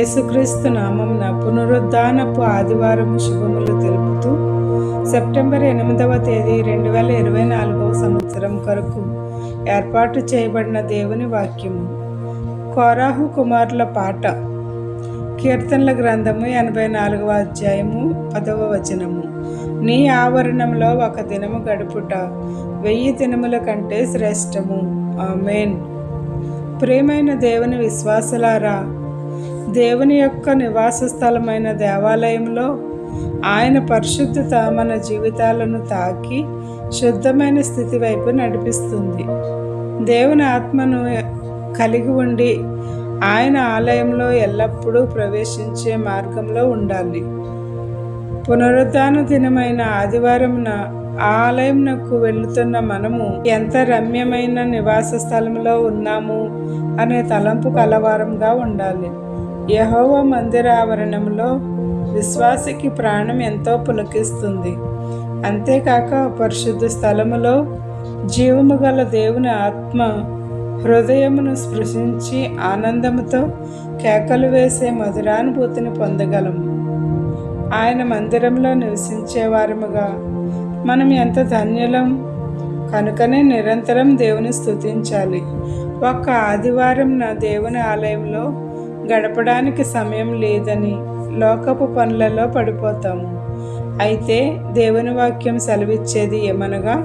యేసుక్రీస్తు నామంన పునరుద్ధానపు ఆదివారం శుభములు తెలుపుతూ సెప్టెంబర్ ఎనిమిదవ తేదీ రెండు వేల ఇరవై నాలుగవ సంవత్సరం కొరకు ఏర్పాటు చేయబడిన దేవుని వాక్యము. కోరాహు కుమారుల పాట. కీర్తనల గ్రంథము ఎనభై నాలుగవ అధ్యాయము పదవ వచనము. నీ ఆవరణంలో ఒక దినము గడుపుట వెయ్యి దినముల కంటే శ్రేష్టము. ఆమెన్. ప్రేమైన దేవుని విశ్వాసులారా దేవుని యొక్క నివాస స్థలమైన దేవాలయంలో ఆయన పరిశుద్ధత మన జీవితాలను తాకి శుద్ధమైన స్థితి వైపు నడిపిస్తుంది. దేవుని ఆత్మను కలిగి ఉండి ఆయన ఆలయంలో ఎల్లప్పుడూ ప్రవేశించే మార్గంలో ఉండాలి. పునరుద్ధాన దినమైన ఆదివారంన ఆలయంకు వెళుతున్న మనము ఎంత రమ్యమైన నివాస స్థలంలో ఉన్నాము అనే తలంపు కలవారంగా ఉండాలి. యహోవ మందిరావరణంలో విశ్వాసికి ప్రాణం ఎంతో పులకిస్తుంది. అంతేకాక పరిశుద్ధ స్థలములో జీవము గల దేవుని ఆత్మ హృదయమును స్పృశించి ఆనందముతో కేకలు వేసే మధురానుభూతిని పొందగలము ఆయన మందిరంలో నివసించే వారముగా మనం ఎంత ధన్యులం. కనుకనే నిరంతరం దేవుని స్థుతించాలి ఒక్క ఆదివారం నా దేవుని ఆలయంలో గడపడానికి సమయం లేదని లోకపు పనులలో పడిపోతాము. అయితే దేవుని వాక్యం సెలవిచ్చేది ఏమనగా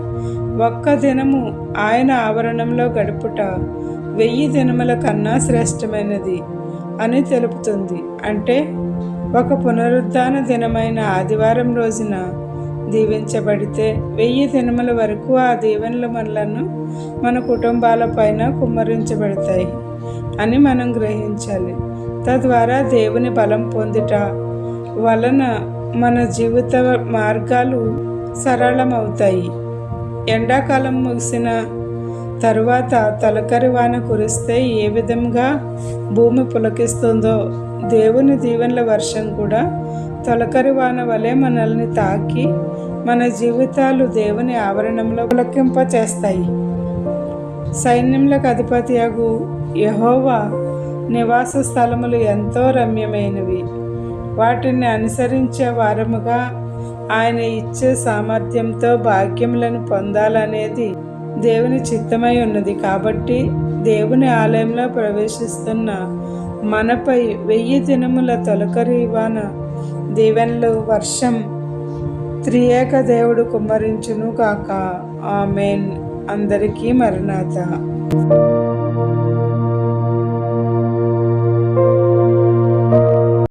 ఒక్క దినము ఆయన ఆవరణంలో గడుపుట వెయ్యి దినముల కన్నా శ్రేష్టమైనది అని తెలుపుతుంది. అంటే ఒక పునరుద్ధాన దినమైన ఆదివారం రోజున దీవించబడితే వెయ్యి దినముల వరకు ఆ దీవెనల మనలను మన కుటుంబాల పైన కుమ్మరించబడతాయి అని మనం గ్రహించాలి. తద్వారా దేవుని బలం పొందుట వలన మన జీవిత మార్గాలు సరళమవుతాయి. ఎండాకాలం ముగిసిన తరువాత తొలకరి వాన కురిస్తే ఏ విధంగా భూమి పులకిస్తుందో దేవుని దీవెనల వర్షం కూడా తొలకరి వాన వలె మనల్ని తాకి మన జీవితాలు దేవుని ఆవరణంలో పులకింప చేస్తాయి సైన్యములకు అధిపతి అగు యహోవా నివాస స్థలములు ఎంతో రమ్యమైనవి. వాటిని అనుసరించే వారముగా ఆయన ఇచ్చే సామర్థ్యంతో భాగ్యములను పొందాలనేది దేవుని చిత్తమై ఉన్నది. కాబట్టి దేవుని ఆలయంలో ప్రవేశిస్తున్న మనపై వెయ్యి దినముల తొలకరి వాన దీవెనలు వర్షం త్రియేక దేవుడు కుమ్మరించును కాక. ఆమెన్. అందరికీ మరణాత.